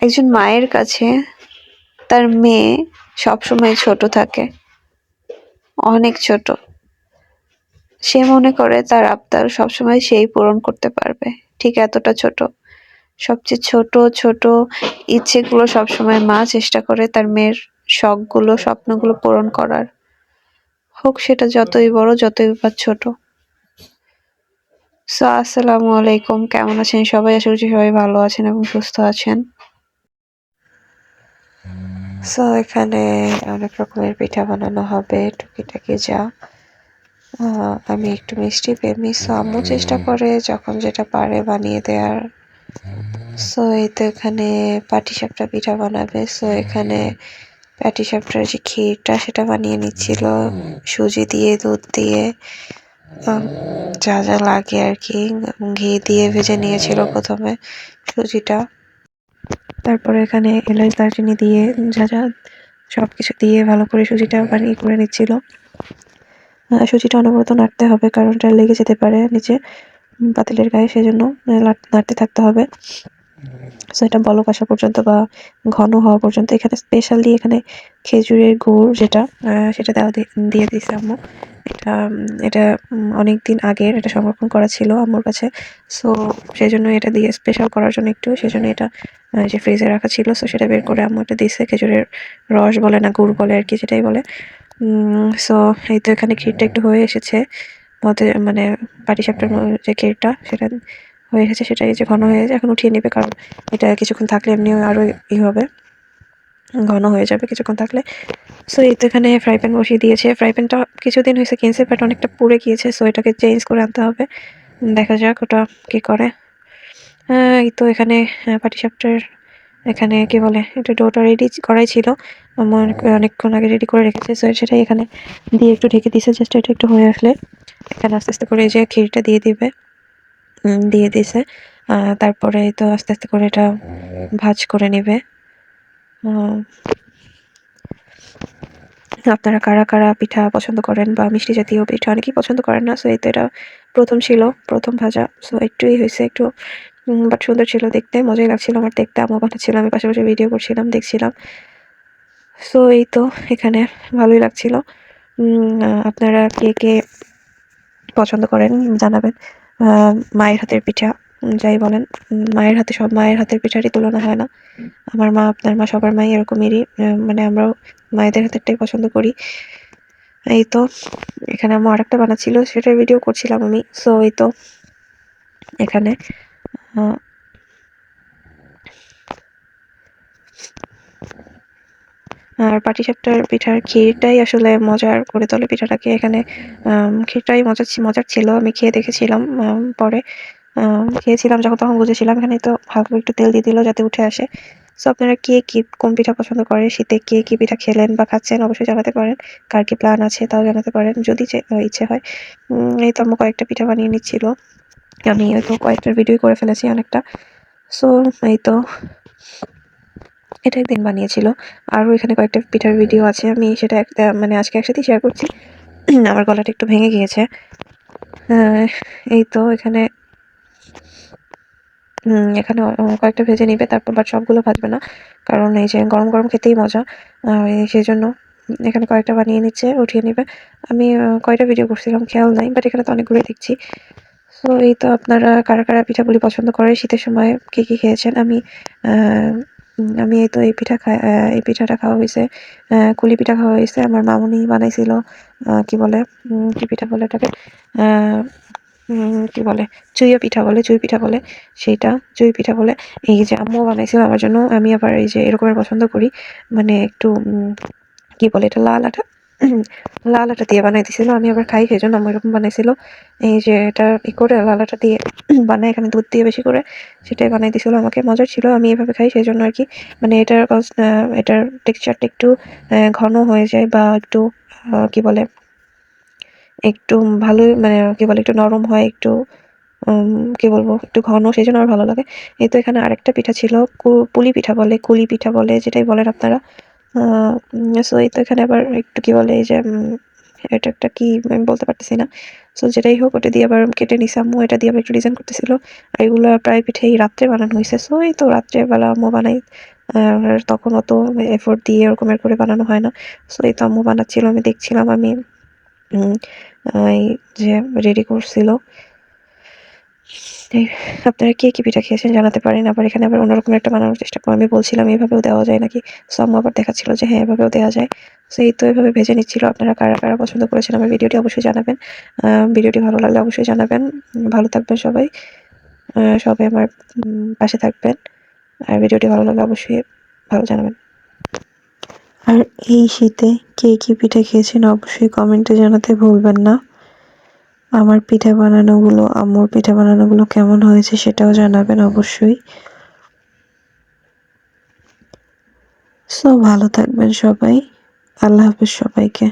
একজন মায়ের কাছে তার মেয়ে সবসময় ছোট থাকে, অনেক ছোট। সে মনে করে তার আবদার সবসময় সেই পূরণ করতে পারবে, ঠিক এতটা ছোট। সবচেয়ে ছোট ছোট ইচ্ছেগুলো সবসময় মা চেষ্টা করে তার মেয়ের শখগুলো, স্বপ্নগুলো পূরণ করার। হোক সেটা যতই বড়, যতই বা ছোট। সো, আসসালামু আলাইকুম। কেমন আছেন সবাই? আশা করছি সবাই ভালো আছেন এবং সুস্থ আছেন। সো এখানে অনেক রকমের পিঠা বানানো হবে টুকিটাকি যা। আমি একটু মিষ্টি প্রেমী সো আম্মু চেষ্টা করে যখন যেটা পারে বানিয়ে দেওয়ার সো এই তো এখানে পাটিসাপটা পিঠা বানাবে। সো এখানে পাটিসাপটার যে ক্ষীরটা সেটা বানিয়ে নিচ্ছিল। সুজি দিয়ে দুধ দিয়ে। যা যা লাগে আর কি। ঘি দিয়ে ভেজে নিয়েছিল প্রথমে সুজিটা। তারপরে এখানে এলাচ দারচিনি দিয়ে যা যা সব কিছু দিয়ে ভালো করে সুজিটা বানিয়ে করে নিচ্ছিল। সুজিটা অনবরত নাড়তে হবে, কারণ এটা লেগে যেতে পারে নিচে পাতিলের গায়ে, সেজন্য নাড়তে থাকতে হবে। সো এটা বলক আসা পর্যন্ত বা ঘন হওয়া পর্যন্ত এখানে স্পেশালি এখানে খেজুরের গুড় যেটা সেটা দেওয়া দিয়ে দিয়েছে আম্মু। এটা এটা অনেক দিন আগের এটা সংরক্ষণ করা ছিল আম্মুর কাছে। সো সেই জন্য এটা দিয়ে স্পেশাল করার জন্য একটু সেই জন্য এটা যে ফ্রিজে রাখা ছিল। সো সেটা বের করে আম্মু এটা দিয়েছে খেজুরের রস বলে না, গুড় বলে আর কি যেটাই বলে। সো এই তো এখানে ক্ষীরটা একটু হয়ে এসেছে। মতে মানে পাটিসাপটার যে ক্ষীরটা, সেটা হয়ে এসেছে সেটা এই যে ঘন হয়ে গেছে এখন উঠিয়ে নেবে, কারণ এটা কিছুক্ষণ থাকলে এমনি আরও ই হবে। ঘন হয়ে যাবে কিছুক্ষণ থাকলে। সো এই তো এখানে ফ্রাই প্যান বসিয়ে দিয়েছে। ফ্রাই প্যানটা কিছুদিন হয়েছে কিনছে বাট অনেকটা পুড়ে গিয়েছে সো এটাকে চেঞ্জ করে আনতে হবে। দেখা যাক ওটা কি করে। এই তো এখানে পাটিসাপটার এখানে কি বলে এটা ডোটা রেডি করাই ছিল। আমার অনেকক্ষণ আগে রেডি করে রেখেছে সো সেটাই এখানে দিয়ে একটু ঢেকে দিয়েছে জাস্ট এটা একটু হয়ে আসলে এখানে আস্তে আস্তে করে এই যে ক্ষীরটা দিয়ে দিবে। দিয়ে দিছে তারপরে তো আস্তে আস্তে করে এটা ভাজ করে নেবে। আপনারা কারা কারা পিঠা পছন্দ করেন বা মিষ্টি জাতীয় পিঠা অনেকেই পছন্দ করেন না সো এই তো এটা প্রথম ছিল, প্রথম ভাজা সো একটুই হয়েছে একটু বাট সুন্দর ছিল দেখতে, মজাই লাগছিল আমার দেখতে, আমও বানাচ্ছিল আমি পাশাপাশি ভিডিও করছিলাম, দেখছিলাম। সো এই তো, এখানে ভালোই লাগছিল। আপনারা কে কে পছন্দ করেন জানাবেন। মায়ের হাতের পিঠা। যাই বলেন মায়ের হাতে সব, মায়ের হাতের পিঠারই তুলনা হয় না। আমার মা, আপনার মা, সবার মাই এরকমেরই মানে আমরাও মায়েদের হাতেরটাই পছন্দ করি। এই তো, এখানে আমার আরেকটা বানাচ্ছিল, সেটার ভিডিও করছিলাম আমি। সো এই তো, এখানে আর পাটিসাপটার পিঠার ক্ষীরটাই আসলে মজার করে তোলে পিঠাটাকে। এখানে ক্ষীরটাই মজার মজার ছিল, আমি খেয়ে দেখেছিলাম পরে। খেয়েছিলাম যখন তখন বুঝেছিলাম এখানে তো হালকা একটু তেল দিয়ে দিল যাতে উঠে আসে। সো আপনারা কে কি, কোন পিঠা পছন্দ করেন শীতে কে কি পিঠা খেলেন বা খাচ্ছেন অবশ্যই জানাতে পারেন। কার কি প্ল্যান আছে তাও জানাতে পারেন। যদি ইচ্ছে হয়। এই তো আম্মু কয়েকটা পিঠা বানিয়ে নিচ্ছিল। আমি হয়তো কয়েকটার ভিডিও করে ফেলেছি অনেকটা। সো এই তো এটা একদিন বানিয়েছিল। আরও এখানে কয়েকটা পিঠার ভিডিও আছে। আমি সেটা একটা মানে আজকে একসাথেই শেয়ার করছি। আমার গলাটা একটু ভেঙে গিয়েছে। এই তো এখানে এখানে কয়েকটা ভেজে নিবে, তারপর বাট সবগুলো ভাজবে না। কারণ এই যে গরম গরম খেতেই মজা। সেই জন্য এখানে কয়েকটা বানিয়ে নিচ্ছে, উঠিয়ে নিবে। আমি কয়টা ভিডিও করছিলাম, খেয়াল নাই বাট এখানে তো অনেকগুলোই দেখছি। সো এই তো আপনারা কারা কারা পিঠাগুলি পছন্দ করে, শীতের সময় কি কি খেয়েছেন? আমি আমি এই তো এই পিঠা খাই এই পিঠাটা খাওয়া হয়েছে কুলি পিঠা খাওয়া হয়েছে। আমার মামুনি বানাইছিল কি বলে কি পিঠা বলে এটাকে কি বলে চুইয়া পিঠা বলে, চুই পিঠা বলে, সেইটা চুই পিঠা বলে। এই যে আম্মু বানাইছিল আমার জন্য, আমি আবার এই যে এরকমের পছন্দ করি। মানে একটু কি বলে এটা, লাল আটা? লাল আটা দিয়ে বানাই দিছিল আমি আবার খাই সেই জন্য আম্মু এরকম বানাইছিল। এই যে এটা ই করে, লাল আটা দিয়ে বানাই এখানে দুধ দিয়ে বেশি করে, সেটাই বানাই দিছিল আমাকে, মজার ছিল, আমি এভাবে খাই সেই জন্য আর কি। মানে এটার এটার টেক্সচারটা একটু ঘন হয়ে যায় বা একটু কি বলে একটু ভালোই মানে কি বলে, একটু নরম হয়, একটু কি বলব, একটু ঘন, সেই জন্য আমার ভালো লাগে। এই তো এখানে আরেকটা পিঠা ছিল পুলি পিঠা বলে, কুলি পিঠা বলে, যেটাই বলেন আপনারা। সো এই তো এখানে আবার একটু কি বলে, এই যে এটা একটা কি, আমি বলতে পারতেছি না। সো যেটাই হোক, ওটা দিয়ে আবার কেটে নিছে আম্মু, এটা দিয়ে আবার একটু ডিজাইন করতেছিল। আর এগুলো প্রায় পিঠে এই রাত্রে বানানো হয়েছে সো এই তো রাত্রেবেলা আম্মু বানাই তখন অত এফোর্ট দিয়ে এরকমের করে বানানো হয় না। সো এই তো আম্মু বানাচ্ছিল, আমি দেখছিলাম, আমি যে রেডি করছিল। আপনারা কে কি পিঠা খেয়েছেন জানাতে পারেন, আবার এখানে আবার অন্যরকম একটা বানানোর চেষ্টা করে আমি বলছিলাম এভাবেও দেওয়া যায় নাকি? সো আম্মু আবার দেখাচ্ছিল যে হ্যাঁ এভাবেও দেওয়া যায়। সো এই তো এভাবে ভেজে নিচ্ছিল। আপনারা কারা কারা পছন্দ করেছেন আমার ভিডিওটি অবশ্যই জানাবেন। ভিডিওটি ভালো লাগলে অবশ্যই জানাবেন। ভালো থাকবেন সবাই। সবাই আমার পাশে থাকবেন। আর ভিডিওটি ভালো লাগলে অবশ্যই ভালো জানাবেন। আর এই শীতে কে কি পিঠা খেয়েছেন অবশ্যই কমেন্টে জানাতে ভুলবেন না। আমার পিঠা বানানোগুলো, আম্মুর পিঠা বানানোগুলো কেমন হয়েছে সেটাও জানাবেন অবশ্যই। সো ভালো থাকবেন সবাই। আল্লাহ হাফিজ সবাইকে।